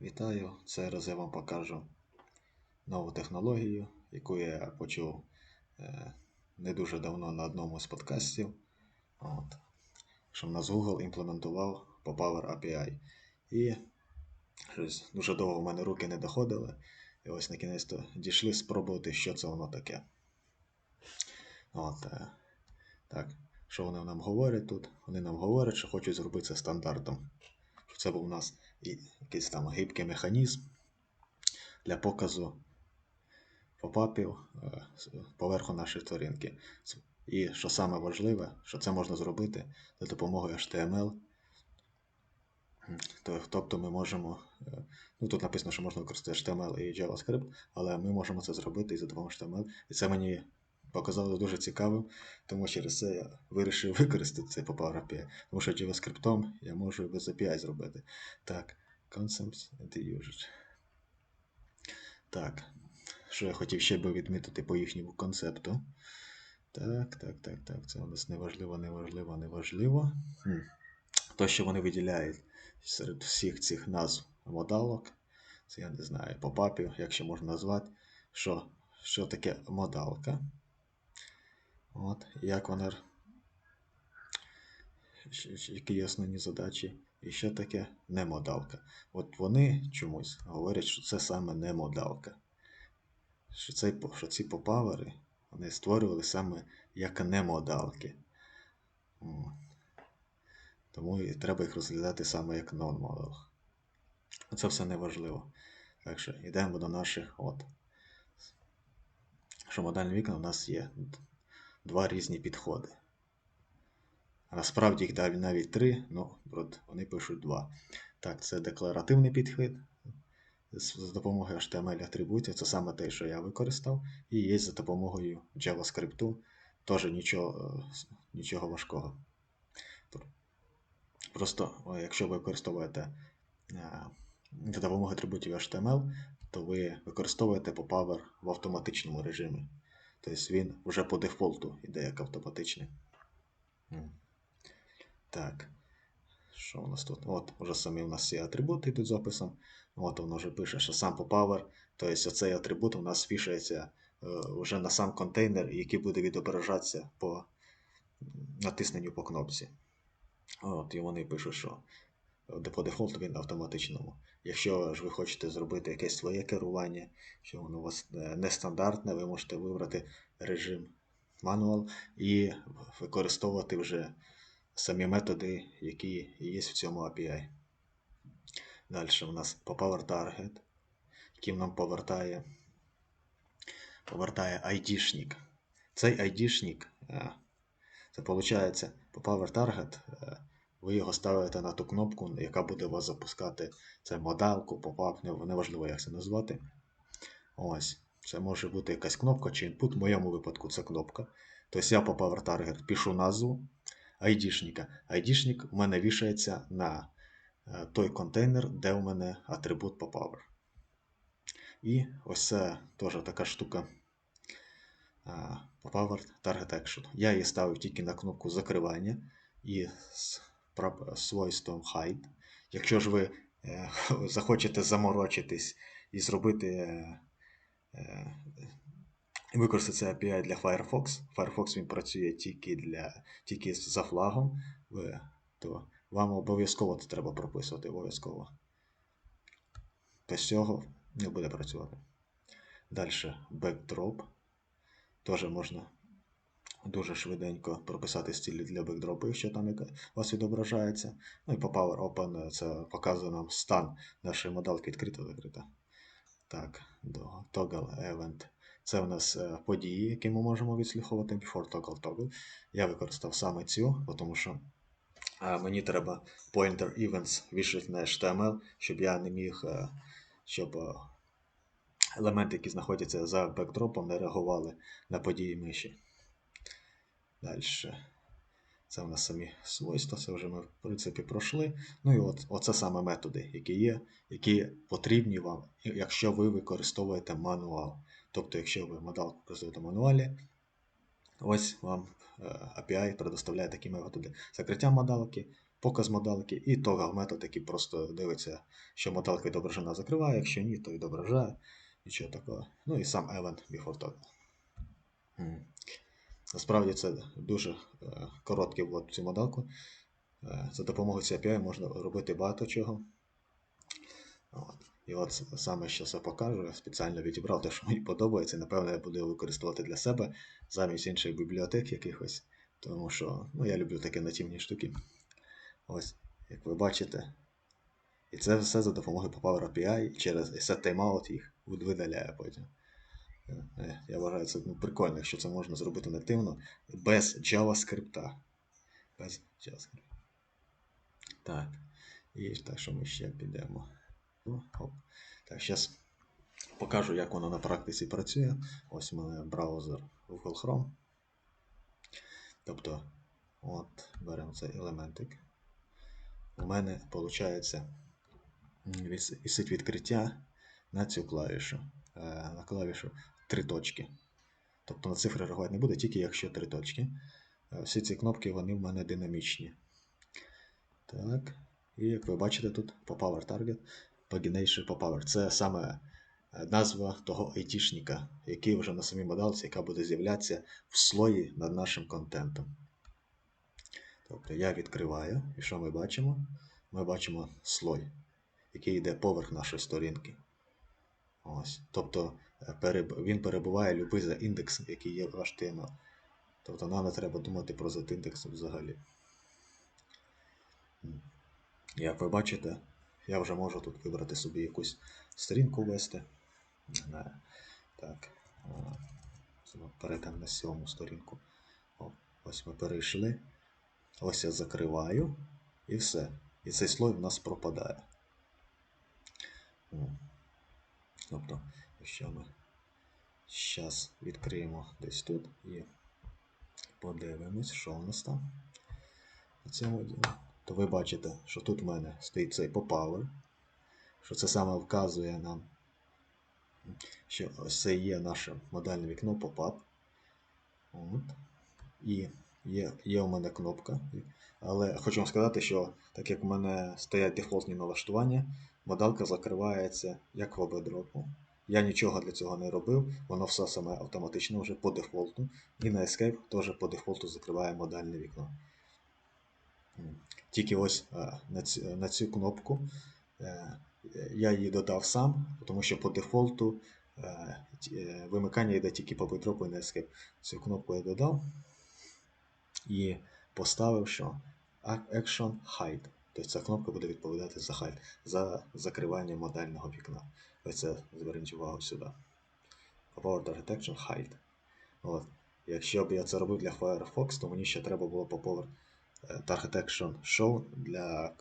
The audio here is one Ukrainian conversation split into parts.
Вітаю! Цей раз я вам покажу нову технологію, яку я почув е, не дуже давно на одному з подкастів. От. Що в нас Google імплементував по Power API. І щось дуже довго в мене руки не доходили. І ось на кінець дійшли спробувати, що це воно таке. От, е, Так, що вони нам говорять тут? Вони нам говорять, що хочуть зробити це стандартом. Це був у нас якийсь там гибкий механізм для показу попапів е, поверху нашої тваринки. І що саме важливе, що це можна зробити за допомогою HTML. Тобто ми можемо, е, ну тут написано, що можна використати HTML і JavaScript, але ми можемо це зробити і за допомогою HTML. І це мені показалось дуже цікавим, тому через це я вирішив використати Power API. Тому що JavaScript я можу без API зробити. Так, Concepts and Usage. Так, що я хотів ще би відмітити по їхньому концепту. Так, так, так, так. Це у нас неважливо, неважливо, неважливо. Хм. То, що вони виділяють серед всіх цих назв модалок. Це я не знаю, попапів, якщо можна назвати, що що таке модалка. От, Як вона. Які основні задачі? І що таке немодалка? От вони чомусь говорять, що це саме немодалка. Що цей, що ці попавери вони створювали саме як немодалки. Тому і треба їх розглядати саме як non-model. Це все неважливо. Так що йдемо до наших от. Що модальні вікна у нас є два різні підходи. Насправді їх навіть три, ну, вони пишуть два. Так, це декларативний підхід з допомогою HTML атрибутів. Це саме те, що я використав. І є за допомогою JavaScript. Теж нічого, нічого важкого. Просто, якщо ви використовуєте за допомогою атрибутів HTML, то ви використовуєте PowerPower в автоматичному режимі. Тобто він вже по дефолту йде як автоматичний. Так. Що у нас тут? От, вже самі у нас всі атрибути йдуть з описом. От воно вже пише, що сам PowerPower, тобто цей атрибут у нас вішається е, вже на сам контейнер, який буде відображатися по натисненню по кнопці. От, І вони пишуть, що по дефолту він автоматичному. Якщо ж ви хочете зробити якесь своє керування, що воно у вас е, нестандартне, ви можете вибрати режим Manual і використовувати вже самі методи, які є в цьому API. Далі у нас по Power Target, який нам повертає повертає ID-шник. Цей ID-шник, е, це виходить, по Power Target ви його ставите на ту кнопку, яка буде вас запускати це модалку, попап, неважливо, як це назвати. Ось. Це може бути якась кнопка чи інпут. В моєму випадку це кнопка. Тобто я по Power Target пишу назву ID-шника. ID-шник у мене вішається на е, той контейнер, де у мене атрибут Power. І ось це теж така штука Power Target Action. Я її ставив тільки на кнопку закривання і свойством hide. Якщо ж ви е, захочете заморочитись і зробити е, е, використати це API для Firefox, Firefox він працює тільки для, тільки за флагом, то вам обов'язково це треба прописувати. обов'язково. Без цього не буде працювати. Далі backdrop. Теж можна дуже швиденько прописати стілі для бекдропу, якщо там у вас відображається. Ну і по Power Open це показує нам стан нашої модалки відкрита-закрита. Так, до Toggle Event. Це у нас е, події, які ми можемо відслідковувати before toggle toggle. Я використав саме цю, тому що мені треба pointer events вішати на HTML, щоб я не міг, е, щоб е, елементи, які знаходяться за бекдропом, не реагували на події миші. Далі. Це в нас самі свойства, це вже ми, в принципі, пройшли. Ну і от, оце саме методи, які є, які потрібні вам, якщо ви використовуєте мануал. Тобто, якщо ви модал використовуєте в мануалі, ось вам е, API предоставляє такі методи закриття модалки, показ модалки, і toggle метод, який просто дивиться, що модалка відображена закриває, якщо ні, то відображає. Нічого такого. Ну і сам event before toggle. Насправді це дуже е, короткий в цю модалку. Е, За допомогою цієї API можна робити багато чого. От. І от саме що я покажу, я спеціально відібрав те, що мені подобається, напевно я буду використовувати для себе замість інших бібліотек якихось. Тому що ну, я люблю такі нативні штуки. Ось, як ви бачите. І це все за допомогою Power API і через set timeout їх видаляє потім. Е, Я вважаю, це ну, прикольно, якщо це можна зробити нативно, без JavaScript. Без JavaScript. Так. І так, що ми ще підемо. Оп. Так, зараз покажу, як воно на практиці працює. Ось у мене браузер Google Chrome. Тобто, от, беремо цей елементик. У мене виходить висить відкриття на цю клавішу. Е, На клавішу три точки. Тобто на цифри реагувати не буде, тільки якщо три точки. Е, Всі ці кнопки вони в мене динамічні. Так. І як ви бачите тут Power Target, Pagination по Power. Це саме е, назва того айтішника, який вже на самій модалці, яка буде з'являтися в слої над нашим контентом. Тобто я відкриваю, і що ми бачимо? Ми бачимо слой, який йде поверх нашої сторінки. Ось. Тобто він перебуває любий за індекс, який є в HTML. Тобто нам не треба думати про Z-індекс взагалі. Як ви бачите, я вже можу тут вибрати собі якусь сторінку ввести. Так. Перейдемо на сьому сторінку. О, ось ми перейшли. Ось я закриваю і все. І цей слой в нас пропадає. Тобто, якщо ми зараз відкриємо десь тут і подивимось, що у нас там на цьому ділі, то ви бачите, що тут в мене стоїть цей power, що це саме вказує нам, що ось це є наше модальне вікно pop-up. І є, є у мене кнопка. Але хочу вам сказати, що так як у мене стоять дефолтні налаштування, модалка закривається як в обедропу. Я нічого для цього не робив, воно все саме автоматично вже по дефолту. І на Escape теж по дефолту закриває модальне вікно. Тільки ось на цю, на цю кнопку е, я її додав сам, тому що по дефолту е, е, вимикання йде тільки по битропу і на Escape. Цю кнопку я додав і поставив, що Action Hide. Тобто ця кнопка буде відповідати за hide, за закривання модального вікна. Ось це зверніть увагу сюди. Power Target Action Hide. От. Якщо б я це робив для Firefox, то мені ще треба було по Power е, Target Show для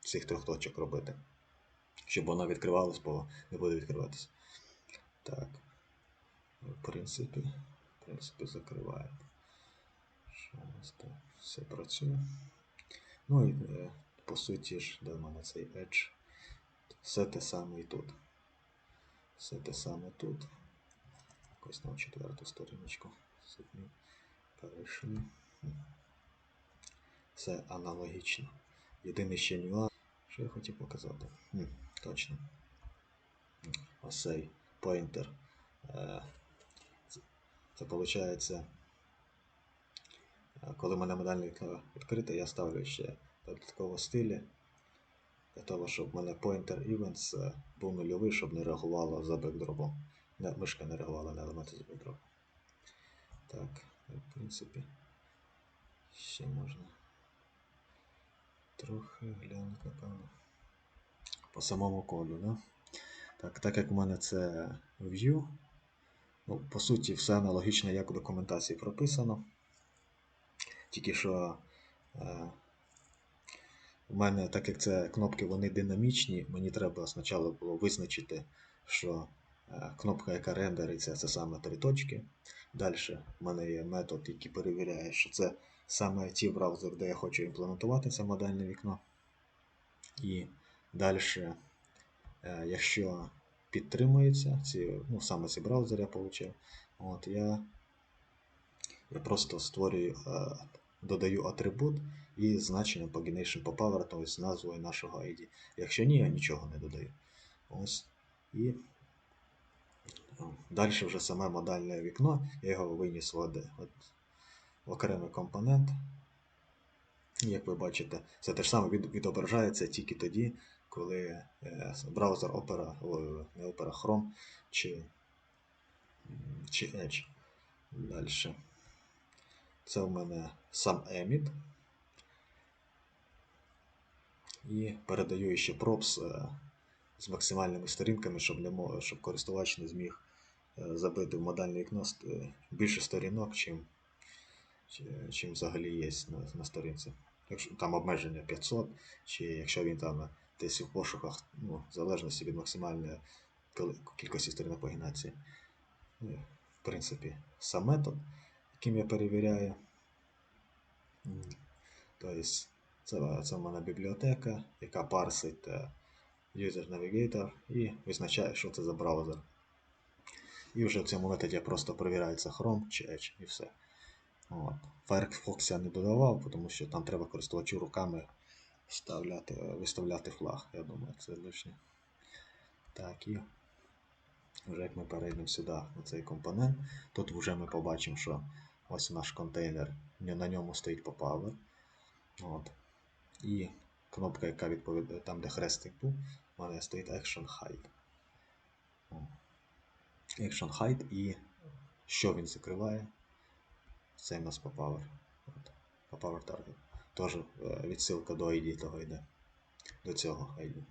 цих трьох точок робити. Щоб воно відкривалось, бо не буде відкриватися. Так. В принципі, в принципі, закриває. Що у нас там все працює. Ну і е, по суті ж, в мене цей Edge. Все те саме і тут. Все те саме тут. Якось на четверту сторіночку. Submit. Перейшли. Все аналогічно. Єдиний ще нюанс. Що я хотів показати? Хм, точно. Ось цей поінтер. Е, Це, виходить. Е, Коли в мене модальне вікно відкрите, я ставлю ще додатково стилі. Для того, щоб в мене pointer events е, був нульовий, щоб не реагувало за бекдропом. Не, мишка не реагувала на елементи з бекдропом. Так, в принципі, ще можна трохи глянути, напевно. По самому коду, да? Так, так як в мене це view, ну, по суті, все аналогічно, як у документації прописано. Тільки що е, у мене, так як це кнопки вони динамічні, мені треба спочатку було визначити, що е, кнопка, яка рендериться, це саме три точки. Далі в мене є метод, який перевіряє, що це саме ті браузери, де я хочу імплементувати це модальне вікно. І далі, е, якщо підтримується, ці, ну, саме ці браузери я отримав, от, я, я просто створюю, е, додаю атрибут, і значенням pagination по power, тобто з назвою нашого ID. Якщо ні, я нічого не додаю. Ось. І далі вже саме модальне вікно, я його виніс в, от, в окремий компонент. Як ви бачите, це те ж саме відображається тільки тоді, коли е, браузер Opera, не Opera Chrome чи, чи Edge. Далі. Це в мене сам Emit. І передаю ще props е, з максимальними сторінками, щоб, мо- щоб користувач не зміг е, забити в модальне вікно е, більше сторінок, чим, чим взагалі є на, на сторінці. Якщо там обмеження 500, чи якщо він там десь у пошуках, ну, в залежності від максимальної кількості сторінок пагінації. Ну, В принципі, сам метод, яким я перевіряю. Тобто, це, це в мене бібліотека, яка парсить е, User Navigator і визначає, що це за браузер. І вже в цьому методі просто перевіряється Chrome чи Edge і все. От. Firefox я не додавав, тому що там треба користувачу руками вставляти, виставляти флаг. Я думаю, це лишнє. Так, і вже як ми перейдемо сюди на цей компонент, тут вже ми побачимо, що ось наш контейнер, на ньому стоїть power. От. І кнопка, яка відповідає там, де хрестик був, у мене стоїть Action Hide. Action Hide і що він закриває? Це у нас power. От. Power Target. Теж е, відсилка до ID того йде. До цього ID.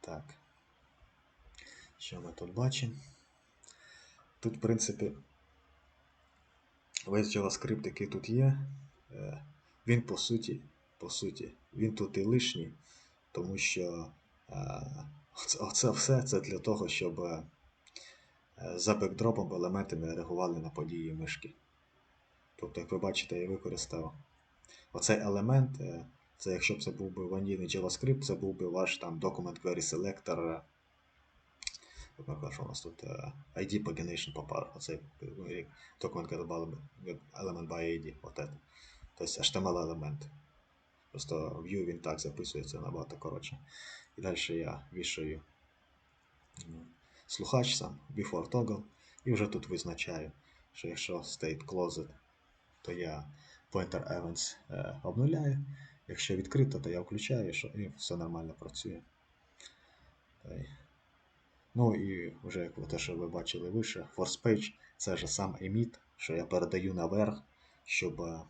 Так. Що ми тут бачимо? Тут, в принципі, весь JavaScript, який тут є, е, він по суті, по суті, він тут і лишній, тому що е, оце, все це для того, щоб е, за бекдропом елементи не реагували на події мишки. Тобто, як ви бачите, я використав оцей елемент, е, це якщо б це був би ванільний JavaScript, це був би ваш там Document Query Selector. Наприклад, що у нас тут ID pagination popar, оцей Document Query Element by ID. Тобто HTML елемент. Просто view він так записується набагато коротше. І далі я вішаю м, слухач сам, before toggle, і вже тут визначаю, що якщо state closed, то я pointer events е, обнуляю. Якщо відкрито, то я включаю, і все нормально працює. Ну і вже як те, що ви бачили вище, force page це ж сам emit, що я передаю наверх, щоб е,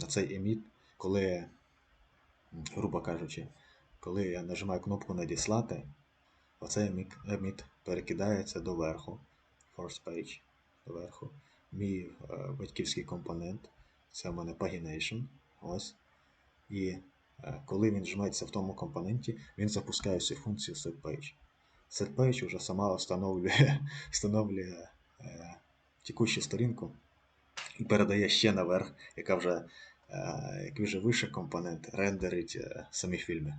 на цей emit, коли, грубо кажучи, коли я нажимаю кнопку надіслати, оцей emit перекидається доверху. Force page доверху. Мій е, батьківський компонент, це в мене pagination. Ось. І е, коли він жметься в тому компоненті, він запускає всю функцію setPage. SetPage вже сама встановлює, встановлює е, текущу сторінку і передає ще наверх, яка вже, е, який вже вище компонент рендерить е, самі фільми.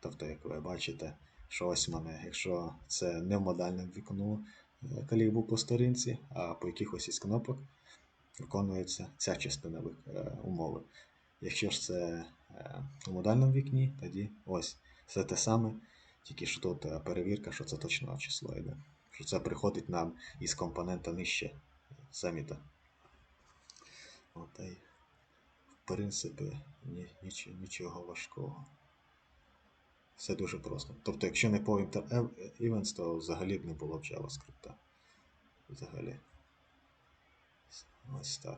Тобто, як ви бачите, що ось мене, якщо це не в модальному вікну е, калібу по сторінці, а по якихось із кнопок виконується ця частина умови. Якщо ж це у модальному вікні, тоді ось все те саме, тільки що тут перевірка, що це точне число йде. Що це приходить нам із компонента нижче саміта. От, принципі, ні, ніч, нічого важкого. Все дуже просто. Тобто, якщо не pointer ev- events, то взагалі б не було б JavaScript. Взагалі. Ось так.